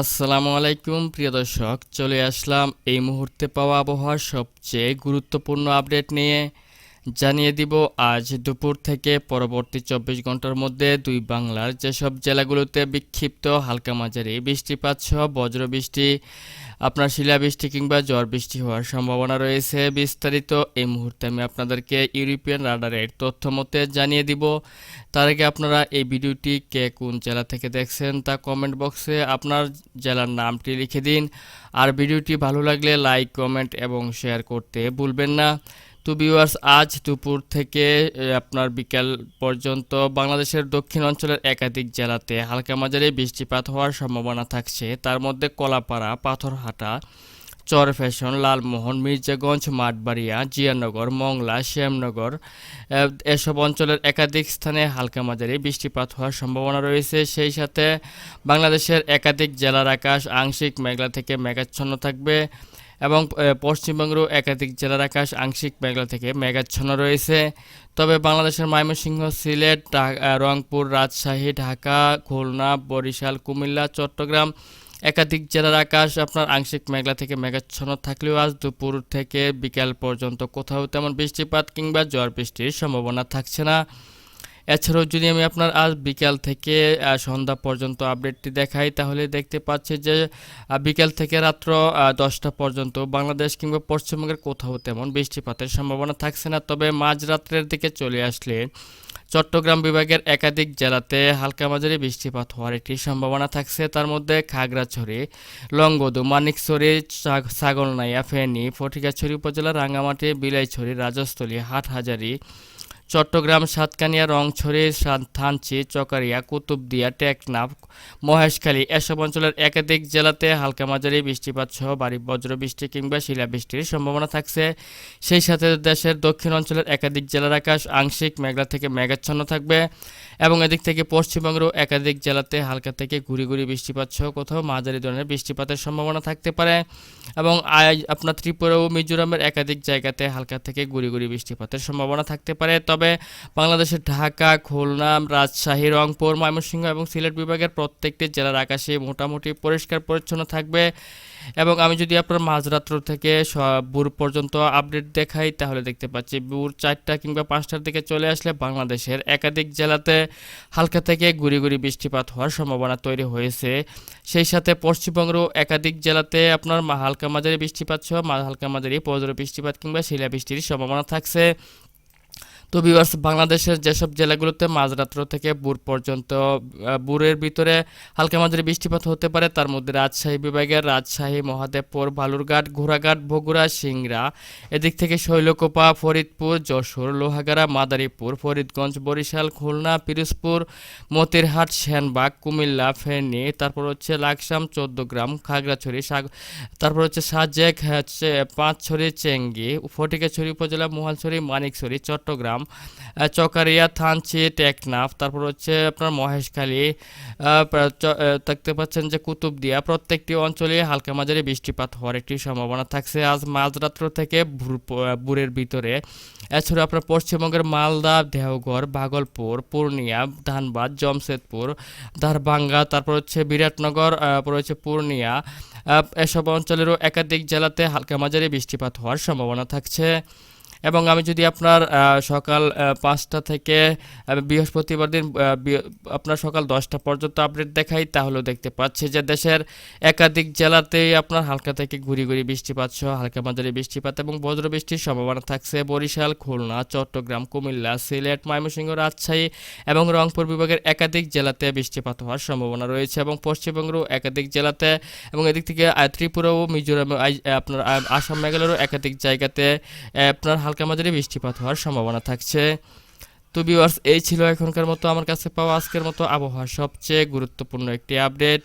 আসসালামু আলাইকুম প্রিয় দর্শক। চলে আসলাম এই মুহূর্তে পাওয়া আবহাওয়ার সবচেয়ে গুরুত্বপূর্ণ আপডেট নিয়ে। জানিয়ে দিব, আজ দুপুর থেকে পরবর্তী চব্বিশ ঘণ্টার মধ্যে দুই বাংলার যেসব জেলাগুলোতে বিক্ষিপ্ত হালকা মাঝারি বৃষ্টিপাত সহ বজ্রবৃষ্টি আপনার শিলাবৃষ্টি কিংবা ঝড় বৃষ্টি হওয়ার সম্ভাবনা রয়েছে, বিস্তারিত এই মুহূর্তে আমি আপনাদেরকে ইউরোপিয়ান রাডারের তথ্য মতে জানিয়ে দিব। তার আগে আপনারা এই ভিডিওটি কে কোন জেলা থেকে দেখছেন তা কমেন্ট বক্সে আপনার জেলার নামটি লিখে দিন। আর ভিডিওটি ভালো লাগলে লাইক, কমেন্ট এবং শেয়ার করতে ভুলবেন না। তো ভিউয়ার্স আজ দুপুর থেকে আপনার বিকাল পর্যন্ত বাংলাদেশের দক্ষিণ অঞ্চলের একাধিক জেলাতে হালকা মাঝারি বৃষ্টিপাত হওয়ার সম্ভাবনা থাকছে। তার মধ্যে কলাপাড়া, পাথরহাটা চরফ্যাশন লালমোহন, মির্জাগঞ্জ, মাঠবাড়িয়া, জিয়ানগর, মংলা, শ্যামনগর এসব অঞ্চলের একাধিক স্থানে হালকা মাঝারি বৃষ্টিপাত হওয়ার সম্ভাবনা রয়েছে। সেই সাথে বাংলাদেশের একাধিক জেলার আকাশ আংশিক মেঘলা থেকে মেঘাচ্ছন্ন থাকবে। এবং পশ্চিমবঙ্গেরও একাধিক জেলার আকাশ আংশিক মেঘলা থেকে মেঘাচ্ছন্ন রয়েছে। তবে বাংলাদেশের ময়মনসিংহ, সিলেট রংপুর, রাজশাহী, ঢাকা, খুলনা, বরিশাল, কুমিল্লা, চট্টগ্রাম একাধিক জেলার আকাশ আপনার আংশিক মেঘলা থেকে মেঘাচ্ছন্ন থাকলেও আজ দুপুর থেকে বিকাল পর্যন্ত কোথাও তেমন বৃষ্টিপাত কিংবা ঝড় বৃষ্টির সম্ভাবনা থাকছে না। এছাড়াও যদি আমি আপনার আজ বিকাল থেকে সন্ধ্যা পর্যন্ত আপডেটটি দেখাই, তাহলে দেখতে পাচ্ছি যে বিকাল থেকে রাত্র দশটা পর্যন্ত বাংলাদেশ কিংবা পশ্চিমবঙ্গের কোথাও তেমন বৃষ্টিপাতের সম্ভাবনা থাকছে না। তবে মাঝরাত্রের দিকে চলে আসলে চট্টগ্রাম বিভাগের একাধিক জেলাতে হালকা মাঝারি বৃষ্টিপাত হওয়ার একটি সম্ভাবনা থাকছে। তার মধ্যে খাগড়াছড়ি, লংগদু, মানিকছড়ি ছাগলনাইয়া ফেনী, ফটিকাছড়ি উপজেলার রাঙ্গামাটি, বিলাইছড়ি, রাজস্থলী, হাটহাজারি চট্টগ্রাম, সাতকানিয়া, রংছড়ি থানচি চকারিয়া, কুতুবদিয়া, টেকনাফ, মহেশখালী এসব অঞ্চলের একাধিক জেলাতে হালকা মাঝারি বৃষ্টিপাত সহ ভারী বজ্রবৃষ্টি কিংবা শিলাবৃষ্টির সম্ভাবনা থাকছে। সেই সাথে দেশের দক্ষিণ অঞ্চলের একাধিক জেলার আকাশ আংশিক মেঘলা থেকে মেঘাচ্ছন্ন থাকবে এবং এদিক থেকে পশ্চিমবঙ্গেরও একাধিক জেলাতে হালকা থেকে ঘুরি ঘুরি বৃষ্টিপাত সহ কোথাও মাঝারি ধরনের বৃষ্টিপাতের সম্ভাবনা থাকতে পারে এবং আপনার ত্রিপুরা ও মিজোরামের একাধিক জায়গাতে হালকা থেকে গুড়ি গুড়ি বৃষ্টিপাতের সম্ভাবনা থাকতে পারে। তবে বাংলাদেশের ঢাকা, খুলনা, রাজশাহী, রংপুর, ময়মনসিংহ এবং সিলেট বিভাগের প্রত্যেকটি জেলার আকাশে মোটামুটি পরিষ্কার পরিচ্ছন্ন থাকবে। এবং আমি যদি আপনার মাঝরাত্র থেকে ভোর পর্যন্ত আপডেট দেখাই, তাহলে দেখতে পাচ্ছি ভোর চারটা কিংবা পাঁচটার দিকে চলে আসলে বাংলাদেশের একাধিক জেলাতে হালকা থেকে গুড়ি গুড়ি বৃষ্টিপাত হওয়ার সম্ভাবনা তৈরি হয়েছে। সেই সাথে পশ্চিমবঙ্গেরও একাধিক জেলাতে আপনার হালকা মাঝারি বৃষ্টিপাত সহ হালকা মাঝারি বজ্র বৃষ্টিপাত কিংবা শিলা বৃষ্টির সম্ভাবনা থাকছে। তো ভিউয়ার্স বাংলাদেশের যেসব জেলাগুলোতে মাঝরাত্র থেকে বুর পর্যন্ত বুরের ভিতরে হালকা মাঝারি বৃষ্টিপাত হতে পারে, তার মধ্যে রাজশাহী বিভাগের রাজশাহী, মহাদেবপুর, বালুরঘাট, ঘোড়াঘাট, বগুড়া, সিংড়া। এদিক থেকে শৈলকোপা, ফরিদপুর, যশোর, লোহাগাড়া, মাদারীপুর, ফরিদগঞ্জ, বরিশাল, খুলনা, পিরোজপুর, মতিরহাট, সেনবাগ, কুমিল্লা, ফেনী, তারপর হচ্ছে লাকসাম, চৌদ্দগ্রাম, খাগড়াছড়ি তারপর হচ্ছে সাজেক পাঁচছড়ি, চেঙ্গি ফটিকাছড়ি উপজেলা মোহালছড়ি মানিকছড়ি, চট্টগ্রাম চকারিয়া, থানচি, টেকনাফ, তারপর হচ্ছে আপনার মহেশখালী দেখতে পাচ্ছেন যে কুতুবদিয়া, প্রত্যেকটি অঞ্চলে হালকা মাঝারি বৃষ্টিপাত হওয়ার একটি সম্ভাবনা থাকছে আজ মাঝরাত্র থেকে ভোরের ভিতরে। এছাড়া আপনার পশ্চিমবঙ্গের মালদা, দেওঘর, ভাগলপুর, পূর্ণিয়া, ধানবাদ, জমশেদপুর ধারবাঙ্গা তারপর হচ্ছে বিরাটনগর তারপর হচ্ছে পূর্ণিয়া এসব অঞ্চলেরও একাধিক জেলাতে হালকা মাঝারি বৃষ্টিপাত হওয়ার সম্ভাবনা থাকছে। এবং আমি যদি আপনার সকাল পাঁচটা থেকে বৃহস্পতিবার দিন আপনার সকাল দশটা পর্যন্ত আপডেট দেখাই, তাহলেও দেখতে পাচ্ছি যে দেশের একাধিক জেলাতেই আপনার হালকা থেকে ঘুরি ঘুরি বৃষ্টিপাত সহ হালকা মাঝারি বৃষ্টিপাত এবং বজ্র বৃষ্টির সম্ভাবনা থাকছে বরিশাল, খুলনা, চট্টগ্রাম, কুমিল্লা, সিলেট, ময়মনসিংহ, রাজশাহী এবং রংপুর বিভাগের একাধিক জেলাতে বৃষ্টিপাত হওয়ার সম্ভাবনা রয়েছে এবং পশ্চিমবঙ্গেরও একাধিক জেলাতে এবং এদিক থেকে ত্রিপুরা ও মিজোরাম আপনার আসাম, মেঘালয়েরও একাধিক জায়গাতে আপনার হালকা মাঝারি বৃষ্টিপাত হওয়ার সম্ভাবনা থাকছে। তো ভিউয়ার্স এই ছিল এখনকার মতো। আমার কাছে পাওয়া আজকের মতো আবহাওয়া সবচেয়ে গুরুত্বপূর্ণ একটি আপডেট